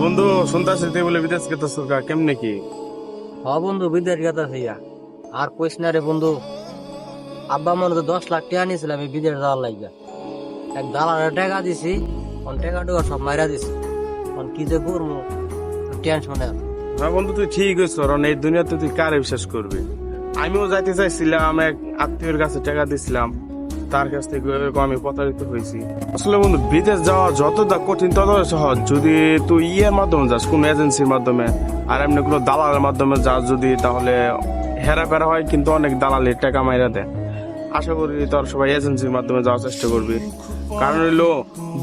বন্ধু শুনতেছি তুই বলে বিদেশ গেছিস কেমনে কি? হ বন্ধু বিদেশ গেতা থইয়া আর কইস না রে বন্ধু আব্বা মনে তো দশ লাখ টাকা নিয়েছিলাম এই বিদেশ যাওয়ার লাগিয়া এক দালালের টাকা দিছি অন টাকা টুকা সব মাইরা দিছি। অন কি যে করব টেনশনে হ্যাঁ বন্ধু তুই ঠিক হয়েছ কারণ এই দুনিয়াতে তুই কারে বিশ্বাস করবি? আমিও যাইতে চাইছিলাম এক আত্মীয়ের কাছে টাকা দিছিলাম। তার কাছ থেকে এরকম আমি প্রতারিত হয়েছি। আসলে বন্ধু, বিদেশ যাওয়া যতটা কঠিন, ততটা সহজ। যদি তুই ইয়ের মাধ্যমে যাস, কোন এজেন্সির মাধ্যমে, আর এমনি কোনো দালালের মাধ্যমে যাস, যদি তাহলে হেরা ফেরা হয়, কিন্তু অনেক দালালের টাকা মাইরা দেয়। আশা করি তোর সবাই এজেন্সির মাধ্যমে যাওয়ার চেষ্টা করবি। কারণ হইল,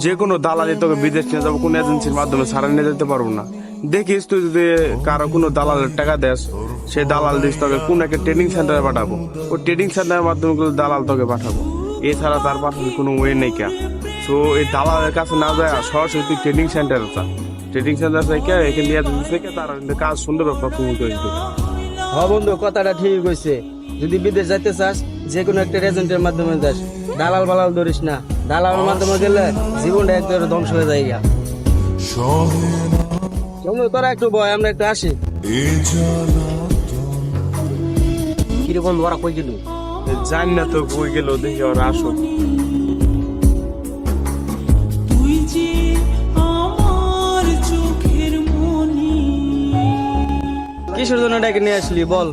যে কোনো দালালি তোকে বিদেশ নিয়ে যাব, কোনো এজেন্সির মাধ্যমে ছাড়া নিয়ে যেতে পারব না। দেখিস তুই যদি কারও কোনো দালালের টাকা দেস, সেই দালাল দিস তোকে কোন একটা ট্রেনিং সেন্টারে পাঠাবো। ওই ট্রেনিং সেন্টারের মাধ্যমে দালাল তোকে পাঠাবো। এছাড়া তার পাঠানোর কোনো ওয়ে নেই কা। তো এই দালালের কাছে না যায় সরাসরি তুই ট্রেনিং সেন্টারে যা। ট্রেনিং সেন্টার থেকে এখানে এজেন্সি থেকে তার কাজ সুন্দরভাবে প্রথম করবে। হ বন্ধু কথাটা ঠিক হয়েছে যদি বিদেশ যাইতে চাস যে কোনো একটা এজেন্টের মাধ্যমে যাস। দালাল বালাল ধরিস না। দালালের মাধ্যমে গেলে জীবনটা একদম ধ্বংস হয়ে যায় গা। তোরা একটু বয় আমরা একটু আসি। কিরে বন্ধু ওরা কই গেল? জানি না তো বই গেল দেখি ওরা আসো তুই যে আমার চোখের মনি। কিসের জন্য ডাকে নিয়ে আসলি বল।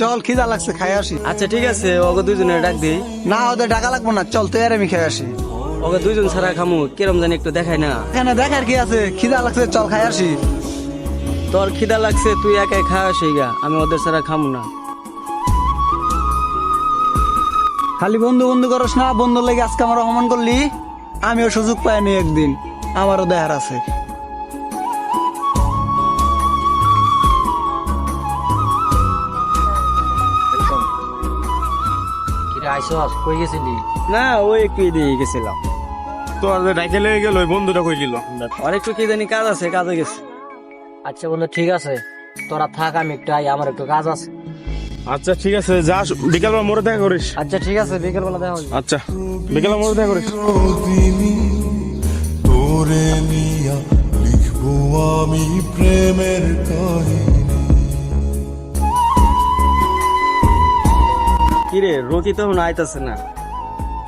চল খিদা লাগছে খাই আসি। আচ্ছা ঠিক আছে ওকে দুইজনে ডাক দিই। না ওদের টাকা লাগবো না চল তুই আর আমি খাই আসি। ওকে দুইজন ছাড়া খামু কিরম জানি একটু দেখাই না। এখানে দেখার কি আছে? খিদা লাগছে চল খাই আসি। তোর খিদা লাগছে তুই একাই খা আসি গা আমি ওদের ছাড়া খামু না। খালি বন্ধু বন্ধু করস না বন্ধু লেগে আজকে আমার অপমান করলি আমিও সুযোগ পাইনি একদিন আমারও দেহার আছে। কই গেছিলি? না ওই একটু গেছিলাম। তো আর ডাইকে লেগে গেল ওই বন্ধুটা কই দিল? আর একটু কি জানি কাজ আছে কাজে গেছে। আচ্ছা বন্ধু ঠিক আছে। তোরা থাক আমি একটু আই আমার একটু কাজ আছে। আচ্ছা ঠিক আছে যা বিকালবেলা মোড়ে দেখা করিস। আচ্ছা ঠিক আছে বিকেল বেলা দেখা হবে আচ্ছা বিকেলে মোড়ে দেখা করিস। তোরে নিয়া লিখব আমি প্রেমের কাহিনী। কিরে রকি তো এখন আইতাছে না।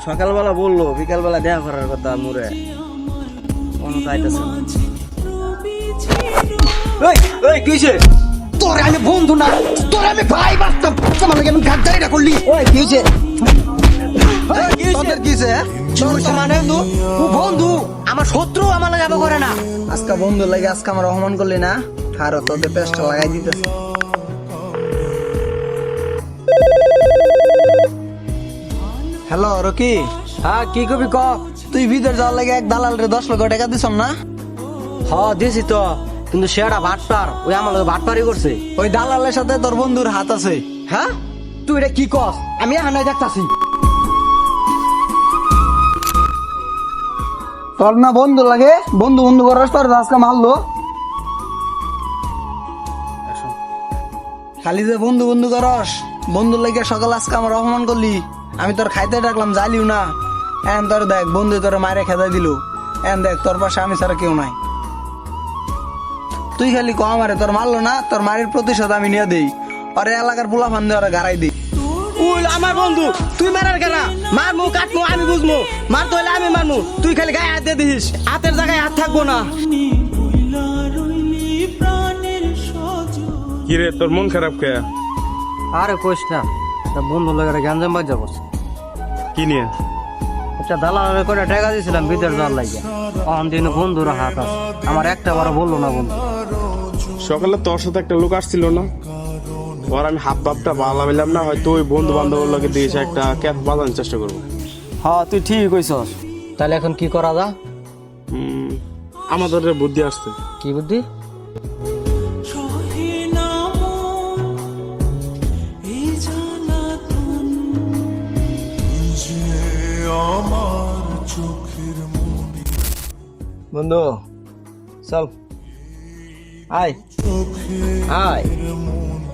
সকালবেলা বলল বিকালবেলা দেখা করার কথা মুরে কোনো আইতাছে না। ওই ওই কিসে তোরে আমি বন্ধু না তোরে আমি ভাই তোমার লাগে আমি গাদ্দারিটা করলি। ওই কি হইছে তোদের কিছে তোর তো মানে? বন্ধু আমার শত্রু আমার লাগে আবার করে না। আজকে বন্ধু লাগে আজকে আমার অপমান করলি না? আর তোদের পেস্টটা লাগাই দিতেছে। Hello Rocky? হ্যাঁ কি কবি ক? তুই বিদের যাওয়ার লাগে এক দালাল রে দশ লক্ষ টাকা দিছ না? হ দিছি তো। কিন্তু সে সেটা ভাটপার ওই আমার ভাটপারি করছে। ওই দালালের সাথে তোর বন্ধুর হাত আছে। হ্যাঁ? তুই এটা কি কস? আমি এখানে দেখতাছি। তোর না বন্ধু লাগে? বন্ধু বন্ধু করার তোর আজকে মারলো। খালি যে বন্ধু বন্ধু করস বন্ধু লাগে সকাল আজকে আমার অপমান করলি আমি তোর খাইতে ডাকলাম জালিও না। এন তোর দেখ বন্ধু তোর মায়ের খেতে দিল। এন দেখ তোর পাশে আমি ছাড়া কেউ নাই। তুই খালি কম মারে তোর মারলো না তোর মারির প্রতিশোধ আমি নিয়ে দিই। আর এলাকার পোলা ফান দিয়ে ওরা গাড়াই দিই। উল আমার বন্ধু তুই মারার কেনা? মারমু কাটমু আমি বুঝমু। মার তো আমি মারমু। তুই খালি গায়ে হাত দিয়ে দিস হাতের জায়গায় হাত থাকব না। ভুলা রইলি প্রাণের সজন কি রে তোর মন খারাপ কে? আরে কইস না তা বন্ধু লাগে গ্যাঞ্জাম বাজ যাব কি নিয়ে? একটা দালালের করে টাকা দিয়েছিলাম বিদেশ যাওয়ার লাগে অন দিন বন্ধুর হাত আছে। আমার একটা বার বলল না বন্ধু। সকালে তোর সাথে একটা লোক আসছিল না? ওর আমি হাত বাপটা ভালো পেলাম না হয়তো ওই বন্ধু বান্ধবের লোকে দিয়েছে একটা ক্যাপ বাজানোর চেষ্টা করব। হ্যাঁ তুই ঠিক কইছস। তাহলে এখন কি করা যা আমাদের বুদ্ধি আসছে। কি বুদ্ধি? বন্ধু চল। আয় চোখের আয় মনি